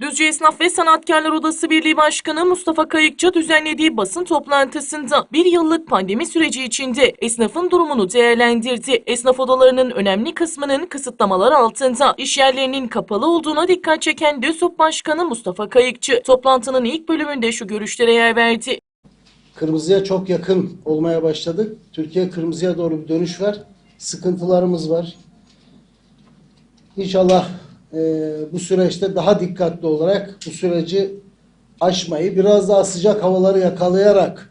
Düzce Esnaf ve Sanatkarlar Odası Birliği Başkanı Mustafa Kayıkçı düzenlediği basın toplantısında bir yıllık pandemi süreci içinde esnafın durumunu değerlendirdi. Esnaf odalarının önemli kısmının kısıtlamalar altında iş yerlerinin kapalı olduğuna dikkat çeken DÖSOP Başkanı Mustafa Kayıkçı toplantının ilk bölümünde şu görüşlere yer verdi. Kırmızıya çok yakın olmaya başladık. Türkiye kırmızıya doğru bir dönüş var. Sıkıntılarımız var. İnşallah e, bu süreçte daha dikkatli olarak bu süreci aşmayı, biraz daha sıcak havaları yakalayarak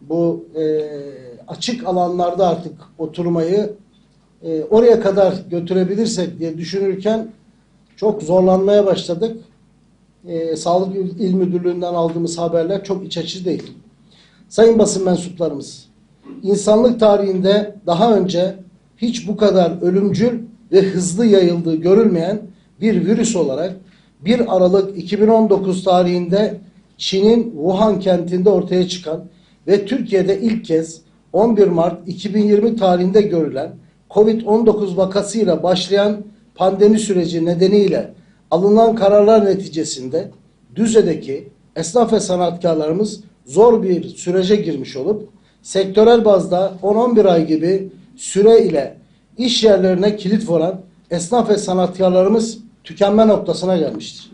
bu e, açık alanlarda artık oturmayı e, oraya kadar götürebilirsek diye düşünürken çok zorlanmaya başladık. E, Sağlık İl Müdürlüğü'nden aldığımız haberler çok iç açıcı değil. Sayın basın mensuplarımız, insanlık tarihinde daha önce hiç bu kadar ölümcül ve hızlı yayıldığı görülmeyen bir virüs olarak 1 Aralık 2019 tarihinde Çin'in Wuhan kentinde ortaya çıkan ve Türkiye'de ilk kez 11 Mart 2020 tarihinde görülen COVID-19 vakasıyla başlayan pandemi süreci nedeniyle alınan kararlar neticesinde Düzce'deki esnaf ve sanatkarlarımız zor bir sürece girmiş olup sektörel bazda 10-11 ay gibi süre ile iş yerlerine kilit vuran esnaf ve sanatkarlarımız tükenme noktasına gelmiştir.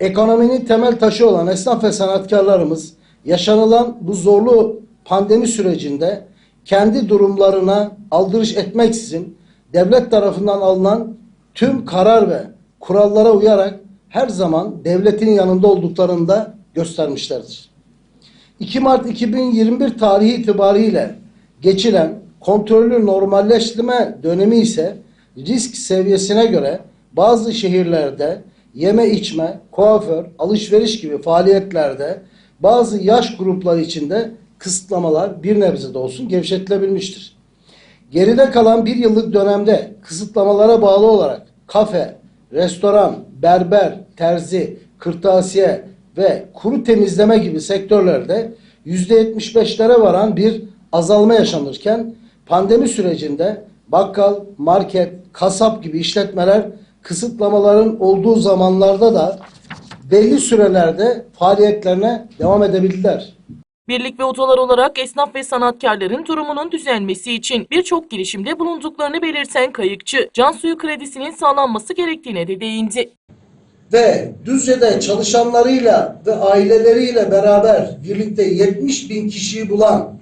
Ekonominin temel taşı olan esnaf ve sanatkarlarımız yaşanılan bu zorlu pandemi sürecinde kendi durumlarına aldırış etmeksizin devlet tarafından alınan tüm karar ve kurallara uyarak her zaman devletin yanında olduklarını da göstermişlerdir. 2 Mart 2021 tarihi itibariyle geçilen kontrollü normalleştirme dönemi ise risk seviyesine göre bazı şehirlerde yeme içme, kuaför, alışveriş gibi faaliyetlerde bazı yaş grupları içinde kısıtlamalar bir nebze de olsun gevşetilebilmiştir. Geride kalan bir yıllık dönemde kısıtlamalara bağlı olarak kafe, restoran, berber, terzi, kırtasiye ve kuru temizleme gibi sektörlerde %75'lere varan bir azalma yaşanırken pandemi sürecinde bakkal, market, kasap gibi işletmeler kısıtlamaların olduğu zamanlarda da belli sürelerde faaliyetlerine devam edebildiler. Birlik ve odalar olarak esnaf ve sanatkarların durumunun düzelmesi için birçok girişimde bulunduklarını belirten Kayıkçı, can suyu kredisinin sağlanması gerektiğine de değindi. ve Düzce'de çalışanlarıyla ve aileleriyle beraber birlikte 70 bin kişiyi bulan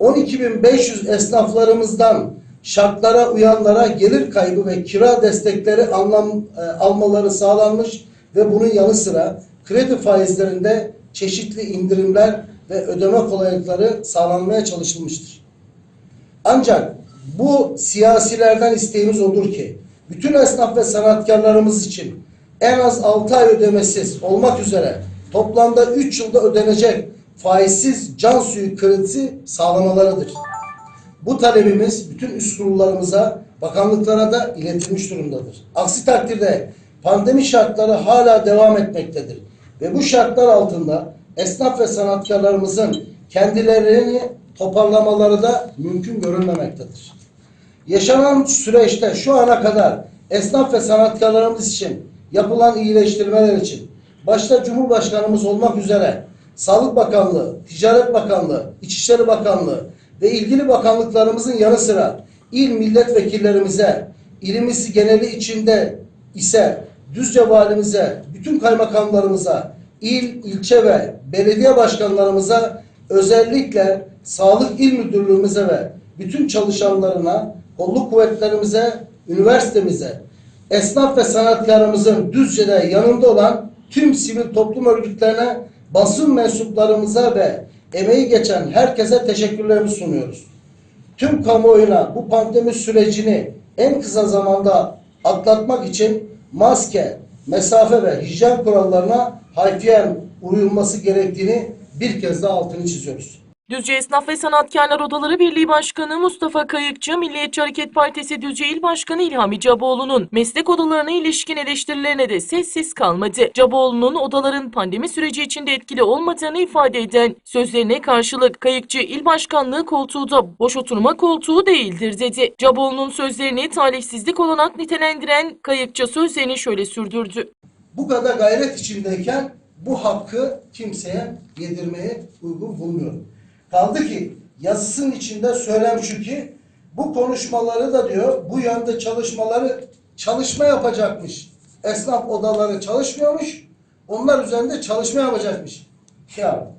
12.500 esnaflarımızdan şartlara uyanlara gelir kaybı ve kira destekleri anlam, e, almaları sağlanmış ve bunun yanı sıra kredi faizlerinde çeşitli indirimler ve ödeme kolaylıkları sağlanmaya çalışılmıştır. Ancak bu siyasilerden isteğimiz odur ki bütün esnaf ve sanatkarlarımız için en az 6 ay ödemesiz olmak üzere toplamda 3 yılda ödenecek faizsiz can suyu kredisi sağlamalarıdır. Bu talebimiz bütün üst kurullarımıza, bakanlıklara da iletilmiş durumdadır. Aksi takdirde pandemi şartları hala devam etmektedir. Ve bu şartlar altında esnaf ve sanatkarlarımızın kendilerini toparlamaları da mümkün görünmemektedir. Yaşanan süreçte şu ana kadar esnaf ve sanatkarlarımız için yapılan iyileştirmeler için başta Cumhurbaşkanımız olmak üzere Sağlık Bakanlığı, Ticaret Bakanlığı, İçişleri Bakanlığı ve ilgili bakanlıklarımızın yanı sıra il milletvekillerimize, ilimiz geneli içinde ise Düzce valimize, bütün kaymakamlarımıza, il, ilçe ve belediye başkanlarımıza özellikle Sağlık İl Müdürlüğümüze ve bütün çalışanlarına, kolluk kuvvetlerimize, üniversitemize, esnaf ve sanatkarımızın Düzce'de yanında olan tüm sivil toplum örgütlerine, basın mensuplarımıza ve emeği geçen herkese teşekkürlerimizi sunuyoruz. Tüm kamuoyuna bu pandemi sürecini en kısa zamanda atlatmak için maske, mesafe ve hijyen kurallarına harfiyen uyulması gerektiğini bir kez daha altını çiziyoruz. Düzce Esnaf ve Sanatkarlar Odaları Birliği Başkanı Mustafa Kayıkçı, Milliyetçi Hareket Partisi Düzce İl Başkanı İlhami Caboğlu'nun meslek odalarına ilişkin eleştirilerine de sessiz kalmadı. Caboğlu'nun odaların pandemi süreci içinde etkili olmadığını ifade eden sözlerine karşılık Kayıkçı İl Başkanlığı koltuğu da boş oturma koltuğu değildir dedi. Caboğlu'nun sözlerini talihsizlik olarak nitelendiren Kayıkçı sözlerini şöyle sürdürdü. bu kadar gayret içindeyken bu hakkı kimseye yedirmeye uygun bulmuyorum. Kaldı ki yazısının içinde söylem şu ki bu konuşmaları da diyor bu yönde çalışmaları çalışma yapacakmış. Esnaf odaları çalışmıyormuş. Onlar üzerinde çalışma yapacakmış. Ya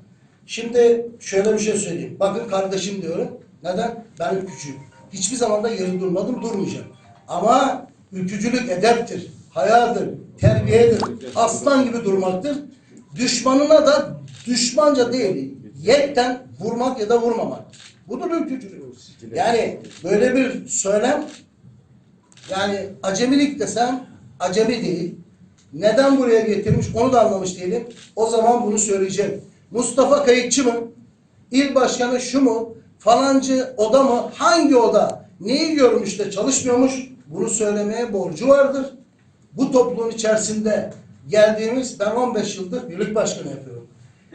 şimdi şöyle bir şey söyleyeyim. Bakın kardeşim diyorum. Neden? Ben ülkücüyüm. Hiçbir zaman da yeri durmadım, durmayacağım. Ama ülkücülük edeptir, hayadır, terbiyedir. Aslan gibi durmaktır. Düşmanına da düşmanca değil, yekten vurmak ya da vurmamak. Budur ülkücülük. Yani böyle bir söylem yani acemilik desem acemi değil. Neden buraya getirmiş onu da anlamış değilim. O zaman bunu söyleyeceğim. Mustafa Kayıkçı mı? İl başkanı şu mu? Falancı oda mı? Hangi oda? Neyi görmüş de çalışmıyormuş? Bunu söylemeye borcu vardır. Bu topluluğun içerisinde geldiğimiz ben 15 yıldır birlik başkanı yapıyorum.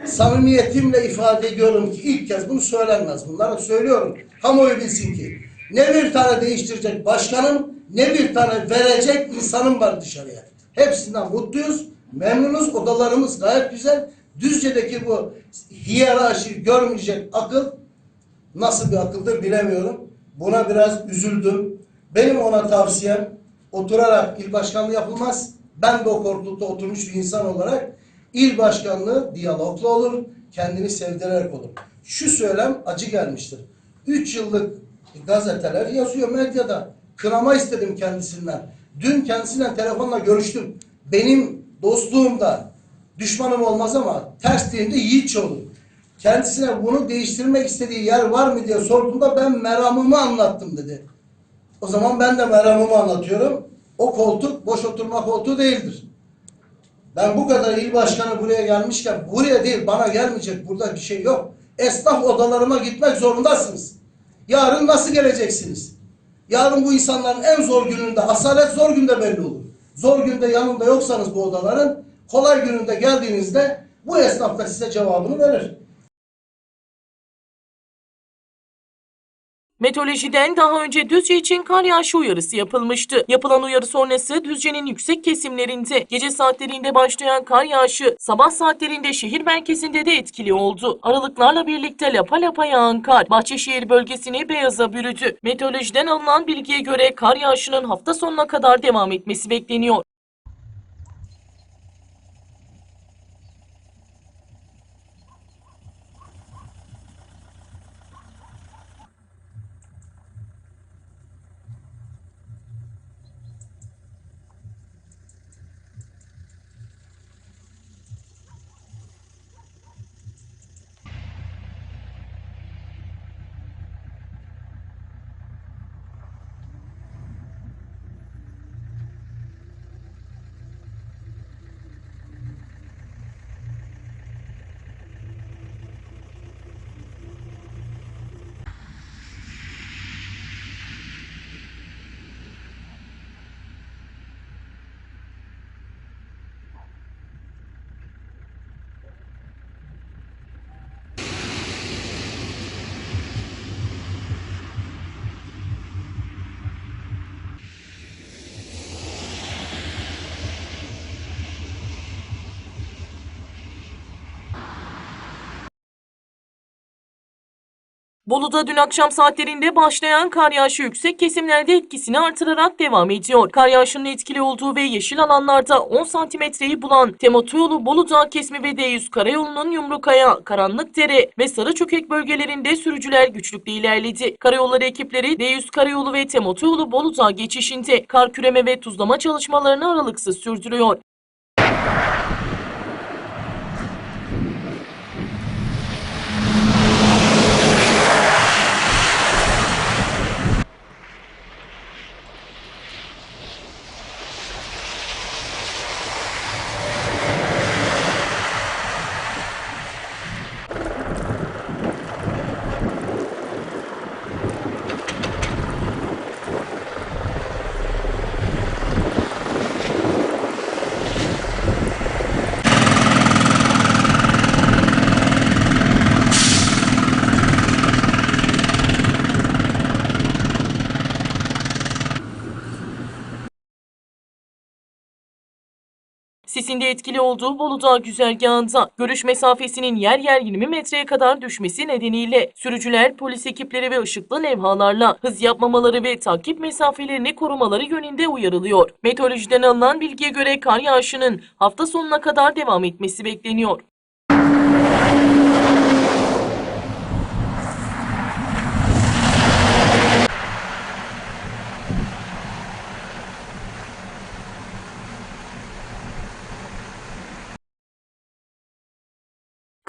Samimiyetimle ifade ediyorum ki ilk kez bunu söylenmez. Bunları söylüyorum. Kamuoyu bilsin ki ne bir tane değiştirecek başkanım ne bir tane verecek insanım var dışarıya. Hepsinden mutluyuz, memnunuz, odalarımız gayet güzel. Düzce'deki bu hiyerarşi görmeyecek akıl nasıl bir akıldır bilemiyorum. Buna biraz üzüldüm. Benim ona tavsiyem oturarak il başkanlığı yapılmaz. Ben de o koltukta oturmuş bir insan olarak il başkanlığı diyalogla olur, kendini sevdirerek olur. Şu söylem acı gelmiştir. Üç yıllık gazeteler yazıyor medyada. Kınama istedim kendisinden. Dün kendisiyle telefonla görüştüm. Benim dostluğum da düşmanım olmaz ama ters diyeyim de yiğitçe olur. Kendisine bunu değiştirmek istediği yer var mı diye sorduğumda ben meramımı anlattım dedi. O zaman ben de meramımı anlatıyorum. O koltuk boş oturma koltuğu değildir. Ben bu kadar il başkanı buraya gelmişken buraya değil bana gelmeyecek burada bir şey yok. Esnaf odalarıma gitmek zorundasınız. Yarın nasıl geleceksiniz? Yarın bu insanların en zor gününde, asalet zor günde belli olur. Zor günde yanında yoksanız bu odaların, kolay gününde geldiğinizde bu esnaf da size cevabını verir. Meteorolojiden daha önce Düzce için kar yağışı uyarısı yapılmıştı. Yapılan uyarı sonrası Düzce'nin yüksek kesimlerinde gece saatlerinde başlayan kar yağışı sabah saatlerinde şehir merkezinde de etkili oldu. Aralıklarla birlikte lapa lapa yağan kar Bahçeşehir bölgesini beyaza bürüdü. Meteorolojiden alınan bilgiye göre kar yağışının hafta sonuna kadar devam etmesi bekleniyor. Bolu'da dün akşam saatlerinde başlayan kar yağışı yüksek kesimlerde etkisini artırarak devam ediyor. Kar yağışının etkili olduğu ve yeşil alanlarda 10 santimetreyi bulan Temotoyolu Bolu kesmi ve D100 karayolunun Yumrukaya, Karanlıkdere ve Sarıçökek bölgelerinde sürücüler güçlükle ilerledi. Karayolları ekipleri D100 karayolu ve Temotoyolu Bolu geçişinde kar küreme ve tuzlama çalışmalarını aralıksız sürdürüyor. Polisin de etkili olduğu Boludağ güzergahında görüş mesafesinin yer yer 20 metreye kadar düşmesi nedeniyle sürücüler polis ekipleri ve ışıklı levhalarla hız yapmamaları ve takip mesafelerini korumaları yönünde uyarılıyor. Meteorolojiden alınan bilgiye göre kar yağışının hafta sonuna kadar devam etmesi bekleniyor.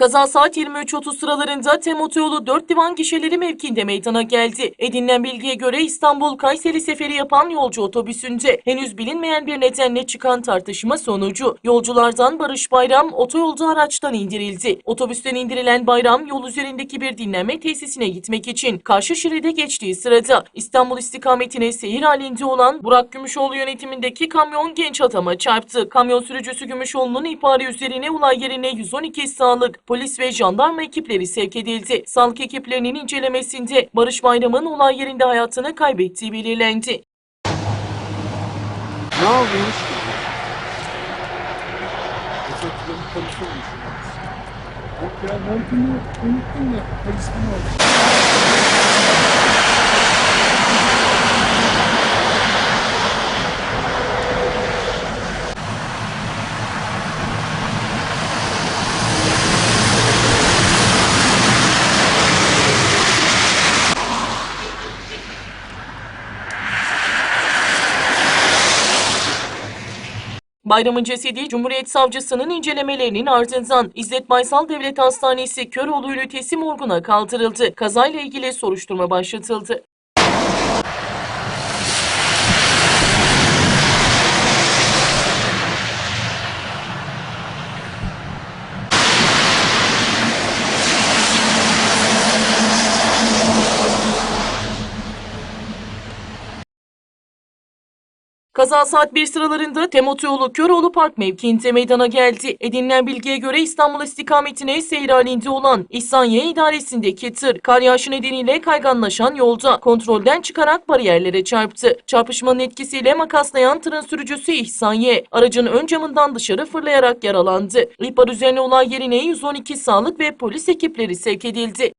Kaza saat 23.30 sıralarında TEM Otoyolu 4 divan gişeleri mevkiinde meydana geldi. Edinilen bilgiye göre İstanbul-Kayseri seferi yapan yolcu otobüsünde henüz bilinmeyen bir nedenle çıkan tartışma sonucu yolculardan Barış Bayram otoyolda araçtan indirildi. Otobüsten indirilen Bayram yol üzerindeki bir dinlenme tesisine gitmek için karşı şeride geçtiği sırada İstanbul istikametine seyir halinde olan Burak Gümüşoğlu yönetimindeki kamyon genç adama çarptı. Kamyon sürücüsü Gümüşoğlu'nun ihbarı üzerine olay yerine 112 sağlık, polis ve jandarma ekipleri sevk edildi. Sağlık ekiplerinin incelemesinde Barış Bayram'ın olay yerinde hayatını kaybettiği belirlendi. Ne? Teşekkürler polisi olmuş. Yok ya montunu unuttum ya. Polisten oldu. Bayram'ın cesedi Cumhuriyet Savcısının incelemelerinin ardından İzzet Baysal Devlet Hastanesi Köroğlu Ünitesi morguna kaldırıldı. Kazayla ilgili soruşturma başlatıldı. Kaza saat 1 sıralarında Temotoyolu Köroğlu Park mevkiinde meydana geldi. Edinilen bilgiye göre İstanbul istikametine seyir halinde olan İhsaniye idaresindeki tır kar yağışı nedeniyle kayganlaşan yolda kontrolden çıkarak bariyerlere çarptı. Çarpışmanın etkisiyle makaslayan tırın sürücüsü İhsaniye aracın ön camından dışarı fırlayarak yaralandı. İhbar üzerine olay yerine 112 sağlık ve polis ekipleri sevk edildi.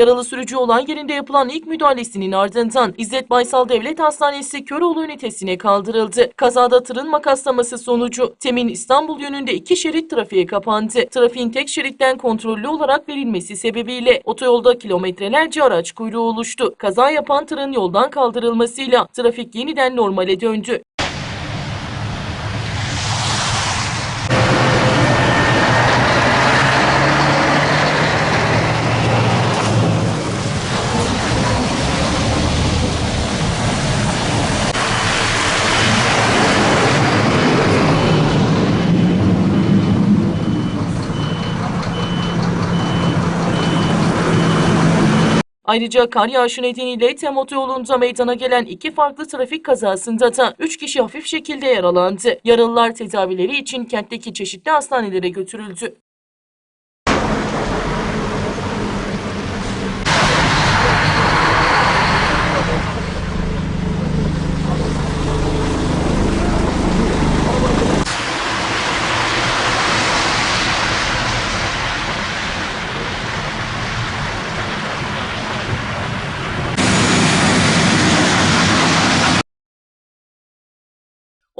Yaralı sürücü olay yerinde yapılan ilk müdahalesinin ardından İzzet Baysal Devlet Hastanesi Köroğlu ünitesine kaldırıldı. Kazada tırın makaslaması sonucu Temin İstanbul yönünde iki şerit trafiğe kapandı. Trafiğin tek şeritten kontrollü olarak verilmesi sebebiyle otoyolda kilometrelerce araç kuyruğu oluştu. Kaza yapan tırın yoldan kaldırılmasıyla trafik yeniden normale döndü. Ayrıca kar yağışı nedeniyle Tem otoyolunda meydana gelen iki farklı trafik kazasında da 3 kişi hafif şekilde yaralandı. Yaralılar tedavileri için kentteki çeşitli hastanelere götürüldü.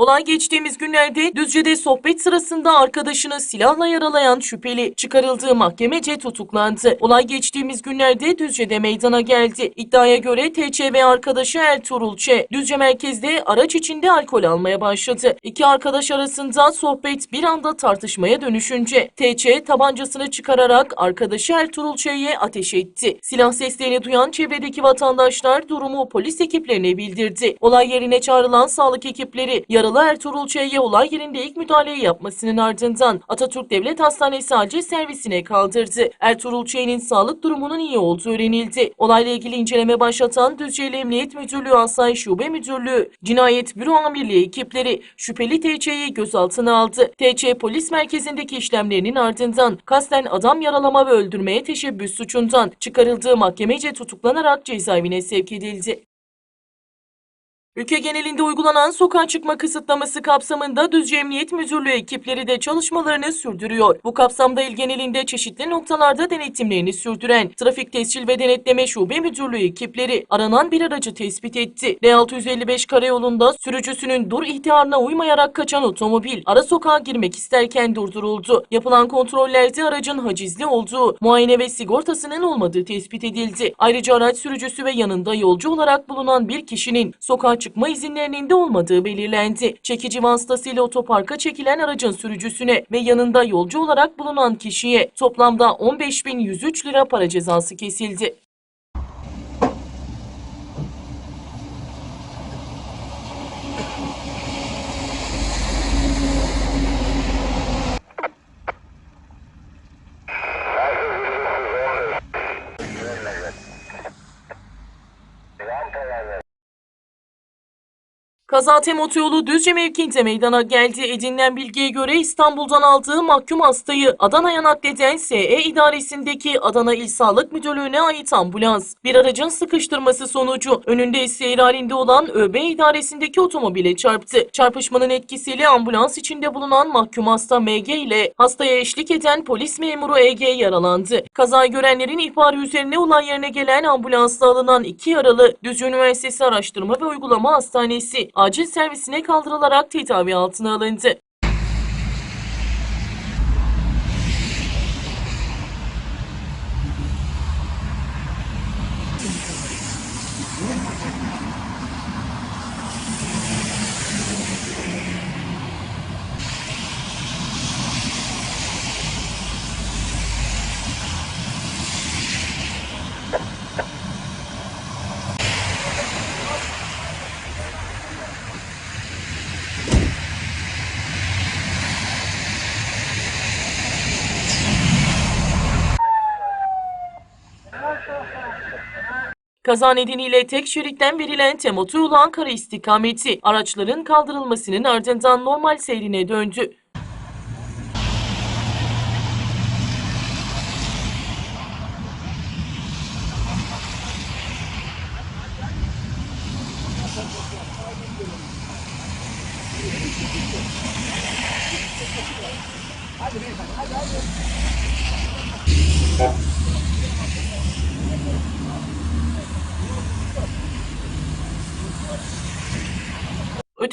Olay geçtiğimiz günlerde Düzce'de sohbet sırasında arkadaşını silahla yaralayan şüpheli çıkarıldığı mahkemece tutuklandı. Olay geçtiğimiz günlerde Düzce'de meydana geldi. İddiaya göre TC ve arkadaşı Ertuğrul Ç. Düzce merkezde araç içinde alkol almaya başladı. İki arkadaş arasında sohbet bir anda tartışmaya dönüşünce TC tabancasını çıkararak arkadaşı Ertuğrul Ç'ye ateş etti. Silah seslerini duyan çevredeki vatandaşlar durumu polis ekiplerine bildirdi. Olay yerine çağrılan sağlık ekipleri yaralı yaralı Ertuğrul Ç'ye olay yerinde ilk müdahaleyi yapmasının ardından Atatürk Devlet Hastanesi acil servisine kaldırdı. Ertuğrul Ç'nin sağlık durumunun iyi olduğu öğrenildi. Olayla ilgili inceleme başlatan Düzce'li Emniyet Müdürlüğü Asayiş Şube Müdürlüğü, Cinayet Büro Amirliği ekipleri şüpheli TC'yi gözaltına aldı. TC polis merkezindeki işlemlerinin ardından kasten adam yaralama ve öldürmeye teşebbüs suçundan çıkarıldığı mahkemece tutuklanarak cezaevine sevk edildi. Ülke genelinde uygulanan sokağa çıkma kısıtlaması kapsamında Düzce Emniyet Müdürlüğü ekipleri de çalışmalarını sürdürüyor. Bu kapsamda il genelinde çeşitli noktalarda denetimlerini sürdüren Trafik Tescil ve Denetleme Şube Müdürlüğü ekipleri aranan bir aracı tespit etti. D655 karayolunda sürücüsünün dur ihtarına uymayarak kaçan otomobil ara sokağa girmek isterken durduruldu. Yapılan kontrollerde aracın hacizli olduğu, muayene ve sigortasının olmadığı tespit edildi. Ayrıca araç sürücüsü ve yanında yolcu olarak bulunan bir kişinin sokağa çıkma izinlerinin de olmadığı belirlendi. Çekici vasıtasıyla otoparka çekilen aracın sürücüsüne ve yanında yolcu olarak bulunan kişiye toplamda 15.103 lira para cezası kesildi. Kaza Tem Otoyolu Düzce mevkiinde meydana geldi. Edinilen bilgiye göre İstanbul'dan aldığı mahkum hastayı Adana'ya nakleden SE idaresindeki Adana İl Sağlık Müdürlüğü'ne ait ambulans. Bir aracın sıkıştırması sonucu önünde seyir halinde olan ÖB idaresindeki otomobile çarptı. Çarpışmanın etkisiyle ambulans içinde bulunan mahkum hasta MG ile hastaya eşlik eden polis memuru EG yaralandı. Kazayı görenlerin ihbarı üzerine olay yerine gelen ambulansla alınan iki yaralı Düzce Üniversitesi Araştırma ve Uygulama Hastanesi acil servisine kaldırılarak tedavi altına alındı. Kaza nedeniyle tek şeritten verilen tem otoyolu Ankara istikameti araçların kaldırılmasının ardından normal seyrine döndü.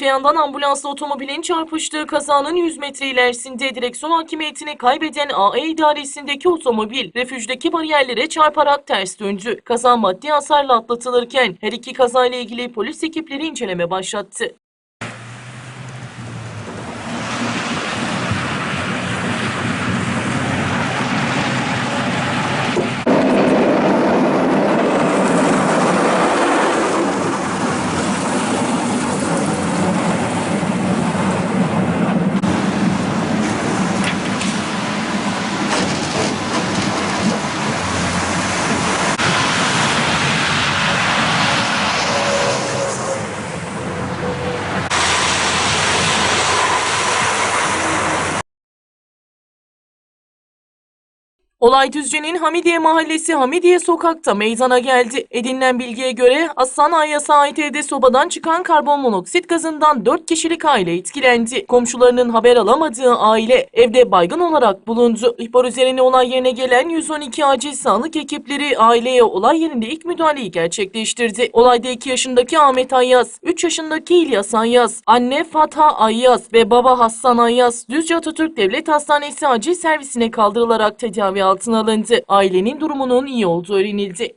Yandan ambulansla otomobilin çarpıştığı kazanın 100 metre ilerisinde direksiyon hakimiyetini kaybeden AE idaresindeki otomobil refüjdeki bariyerlere çarparak ters döndü. Kaza maddi hasarla atlatılırken her iki kazayla ilgili polis ekipleri inceleme başlattı. Olay Düzce'nin Hamidiye Mahallesi Hamidiye Sokak'ta meydana geldi. Edinilen bilgiye göre Aslan Ayyas'a ait evde sobadan çıkan karbon monoksit gazından 4 kişilik aile etkilendi. Komşularının haber alamadığı aile evde baygın olarak bulundu. İhbar üzerine olay yerine gelen 112 acil sağlık ekipleri aileye olay yerinde ilk müdahaleyi gerçekleştirdi. Olayda 2 yaşındaki Ahmet Ayyaz, 3 yaşındaki İlyas Ayyaz, anne Fatha Ayyaz ve baba Hassan Ayyaz Düzce Atatürk Devlet Hastanesi acil servisine kaldırılarak tedavi altına alındı. Ailenin durumunun iyi olduğu öğrenildi.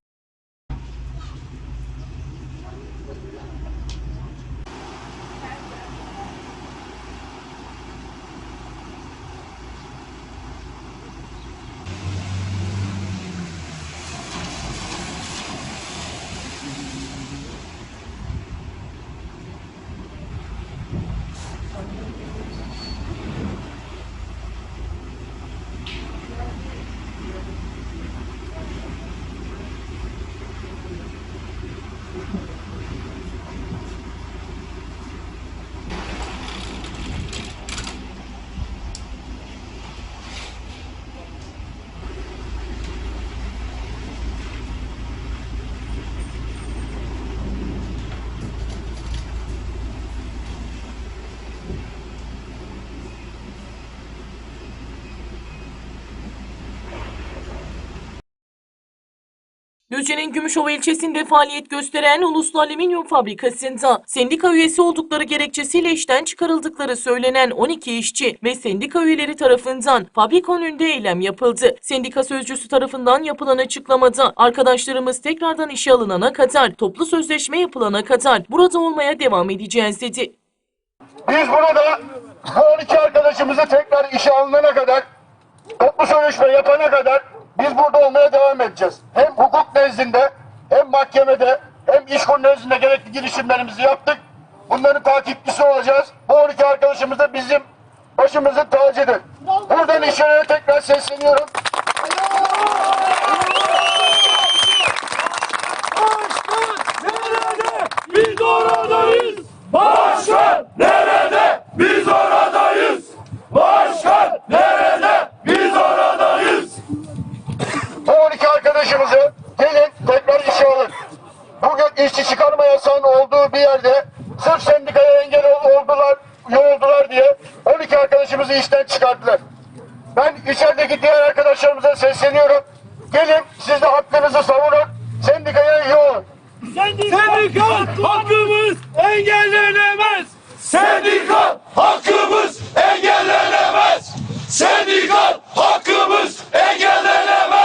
Düzce'nin Gümüşova ilçesinde faaliyet gösteren Uluslu Alüminyum Fabrikası'nda sendika üyesi oldukları gerekçesiyle işten çıkarıldıkları söylenen 12 işçi ve sendika üyeleri tarafından fabrika önünde eylem yapıldı. Sendika sözcüsü tarafından yapılan açıklamada arkadaşlarımız tekrardan işe alınana kadar, toplu sözleşme yapılana kadar burada olmaya devam edeceğiz dedi. Biz burada bu 12 arkadaşımızı tekrar işe alınana kadar, toplu sözleşme yapana kadar biz burada olmaya devam edeceğiz. Hem hukuk nezdinde, hem mahkemede, hem işkur nezdinde gerekli girişimlerimizi yaptık. Bunların takipçisi olacağız. Bu 12 arkadaşımız da bizim başımızın tacıdır. Buradan işçilere tekrar sesleniyorum. Biz oradayız. Başkan nerede? Biz oradayız. Başkan nerede? Arkadaşımızı gelin tekrar işe alın. Bugün işçi çıkarma yasağının olduğu bir yerde sırf sendikaya engel ol- oldular, yoruldular diye 12 arkadaşımızı işten çıkarttılar. Ben içerideki diğer arkadaşlarımıza sesleniyorum. Gelin siz de hakkınızı savunun. Sendikaya üye olun. Sendikal hakkımız engellenemez. Sendikal hakkımız engellenemez. Sendikal hakkımız engellenemez.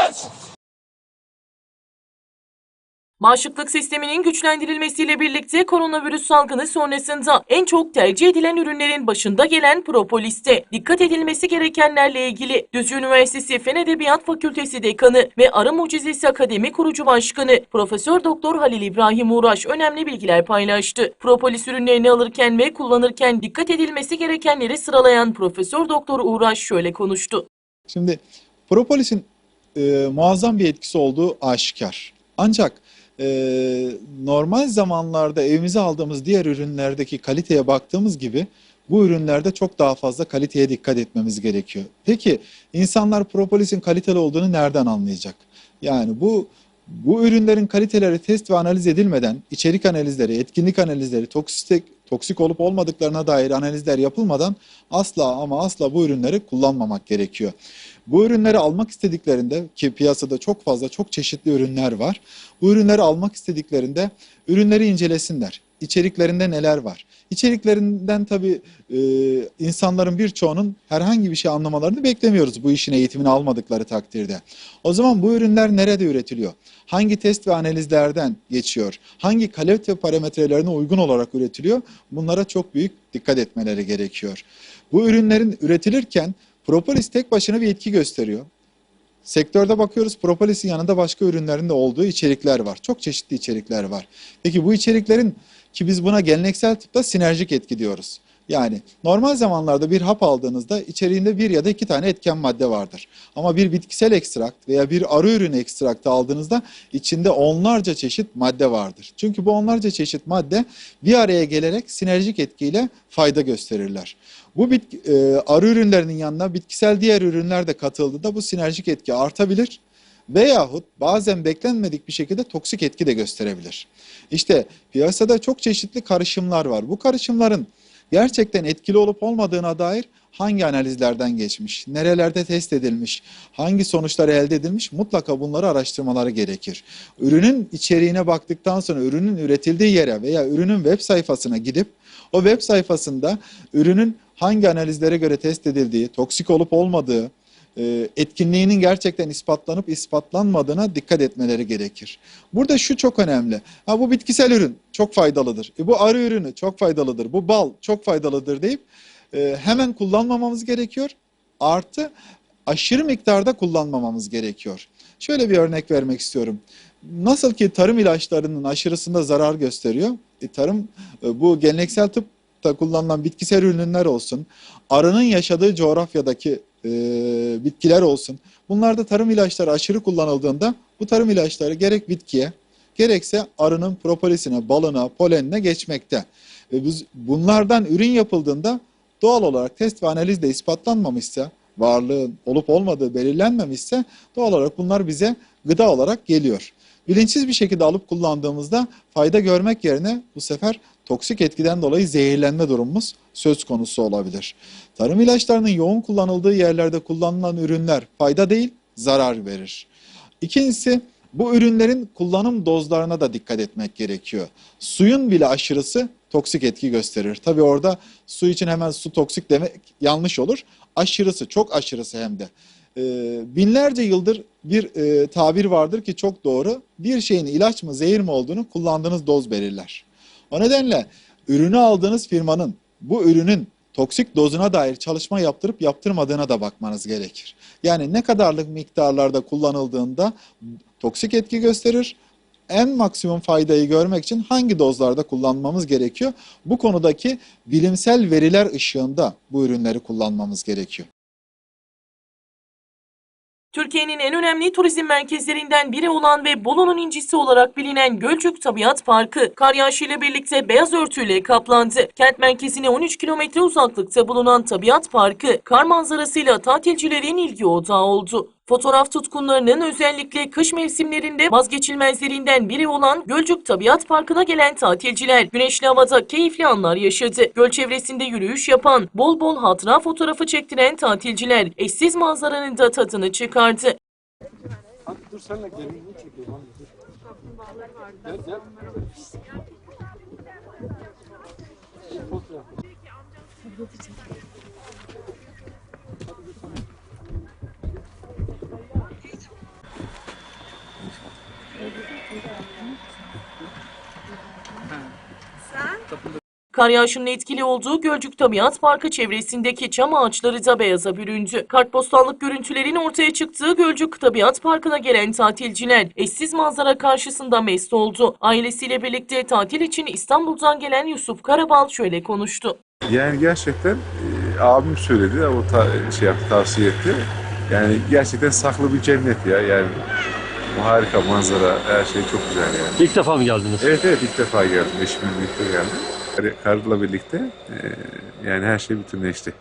Bağışıklık sisteminin güçlendirilmesiyle birlikte koronavirüs salgını sonrasında en çok tercih edilen ürünlerin başında gelen propolis'te dikkat edilmesi gerekenlerle ilgili Düzce Üniversitesi Fen Edebiyat Fakültesi Dekanı ve Arı Mucizesi Akademi Kurucu Başkanı Profesör Doktor Halil İbrahim Uğraş önemli bilgiler paylaştı. Propolis ürünlerini alırken ve kullanırken dikkat edilmesi gerekenleri sıralayan Profesör Doktor Uğraş şöyle konuştu. Şimdi propolisin e, muazzam bir etkisi olduğu aşikar. Ancak e, normal zamanlarda evimize aldığımız diğer ürünlerdeki kaliteye baktığımız gibi bu ürünlerde çok daha fazla kaliteye dikkat etmemiz gerekiyor. Peki insanlar propolisin kaliteli olduğunu nereden anlayacak? Yani bu bu ürünlerin kaliteleri test ve analiz edilmeden, içerik analizleri, etkinlik analizleri, toksik, toksik olup olmadıklarına dair analizler yapılmadan asla ama asla bu ürünleri kullanmamak gerekiyor. Bu ürünleri almak istediklerinde ki piyasada çok fazla çok çeşitli ürünler var. Bu ürünleri almak istediklerinde ürünleri incelesinler. İçeriklerinde neler var? İçeriklerinden tabii e, insanların birçoğunun herhangi bir şey anlamalarını beklemiyoruz bu işin eğitimini almadıkları takdirde. O zaman bu ürünler nerede üretiliyor? Hangi test ve analizlerden geçiyor? Hangi kalite parametrelerine uygun olarak üretiliyor? Bunlara çok büyük dikkat etmeleri gerekiyor. Bu ürünlerin üretilirken propolis tek başına bir etki gösteriyor. Sektörde bakıyoruz propolisin yanında başka ürünlerin de olduğu içerikler var. Çok çeşitli içerikler var. Peki bu içeriklerin ki biz buna geleneksel tıpta sinerjik etki diyoruz. Yani normal zamanlarda bir hap aldığınızda içeriğinde bir ya da iki tane etken madde vardır. Ama bir bitkisel ekstrakt veya bir arı ürünü ekstraktı aldığınızda içinde onlarca çeşit madde vardır. Çünkü bu onlarca çeşit madde bir araya gelerek sinerjik etkiyle fayda gösterirler. Bu bitki, e, arı ürünlerinin yanına bitkisel diğer ürünler de katıldığında bu sinerjik etki artabilir veyahut bazen beklenmedik bir şekilde toksik etki de gösterebilir. İşte piyasada çok çeşitli karışımlar var. Bu karışımların gerçekten etkili olup olmadığına dair hangi analizlerden geçmiş, nerelerde test edilmiş, hangi sonuçlar elde edilmiş mutlaka bunları araştırmaları gerekir. Ürünün içeriğine baktıktan sonra ürünün üretildiği yere veya ürünün web sayfasına gidip o web sayfasında ürünün hangi analizlere göre test edildiği, toksik olup olmadığı, etkinliğinin gerçekten ispatlanıp ispatlanmadığına dikkat etmeleri gerekir. Burada şu çok önemli. Ha bu bitkisel ürün çok faydalıdır. E, bu arı ürünü çok faydalıdır. Bu bal çok faydalıdır deyip e, hemen kullanmamamız gerekiyor. Artı aşırı miktarda kullanmamamız gerekiyor. Şöyle bir örnek vermek istiyorum. Nasıl ki tarım ilaçlarının aşırısında zarar gösteriyor. E, tarım e, bu geleneksel tıpta kullanılan bitkisel ürünler olsun. Arının yaşadığı coğrafyadaki e, bitkiler olsun. Bunlarda tarım ilaçları aşırı kullanıldığında bu tarım ilaçları gerek bitkiye gerekse arının propolisine, balına, polenine geçmekte. Ve biz, bunlardan ürün yapıldığında doğal olarak test ve analizde ispatlanmamışsa, varlığın olup olmadığı belirlenmemişse doğal olarak bunlar bize gıda olarak geliyor. Bilinçsiz bir şekilde alıp kullandığımızda fayda görmek yerine bu sefer toksik etkiden dolayı zehirlenme durumumuz söz konusu olabilir. Tarım ilaçlarının yoğun kullanıldığı yerlerde kullanılan ürünler fayda değil, zarar verir. İkincisi Bu ürünlerin kullanım dozlarına da dikkat etmek gerekiyor. Suyun bile aşırısı toksik etki gösterir. Tabii orada su için hemen su toksik demek yanlış olur. Aşırısı, çok aşırısı hem de. Ee, binlerce yıldır bir e, tabir vardır ki çok doğru. Bir şeyin ilaç mı zehir mi olduğunu kullandığınız doz belirler. O nedenle ürünü aldığınız firmanın bu ürünün toksik dozuna dair çalışma yaptırıp yaptırmadığına da bakmanız gerekir. Yani ne kadarlık miktarlarda kullanıldığında toksik etki gösterir. En maksimum faydayı görmek için hangi dozlarda kullanmamız gerekiyor? Bu konudaki bilimsel veriler ışığında bu ürünleri kullanmamız gerekiyor. Türkiye'nin en önemli turizm merkezlerinden biri olan ve Bolu'nun incisi olarak bilinen Gölcük Tabiat Parkı, kar yağışıyla birlikte beyaz örtüyle kaplandı. Kent merkezine 13 kilometre uzaklıkta bulunan Tabiat Parkı, kar manzarasıyla tatilcilerin ilgi odağı oldu. Fotoğraf tutkunlarının özellikle kış mevsimlerinde vazgeçilmezlerinden biri olan Gölcük Tabiat Parkı'na gelen tatilciler güneşli havada keyifli anlar yaşadı. Göl çevresinde yürüyüş yapan, bol bol hatıra fotoğrafı çektiren tatilciler eşsiz manzaranın da tadını çıkardı. Hadi dur sen de gelin. Ne. Gel gel. Fotoğraf. Kar yağışının etkili olduğu Gölcük Tabiat Parkı çevresindeki çam ağaçları da beyaza büründü. Kartpostallık görüntülerin ortaya çıktığı Gölcük Tabiat Parkı'na gelen tatilciler eşsiz manzara karşısında mest oldu. Ailesiyle birlikte tatil için İstanbul'dan gelen Yusuf Karabal şöyle konuştu. Yani gerçekten e, abim söyledi, o ta- şey yaptı, tavsiye etti. Yani gerçekten saklı bir cennet ya. Yani bu harika manzara, her şey çok güzel yani. İlk defa mı geldiniz? Evet evet ilk defa geldim, eşimle birlikte geldim. Kar- Karla birlikte e, yani her şey bütünleşti.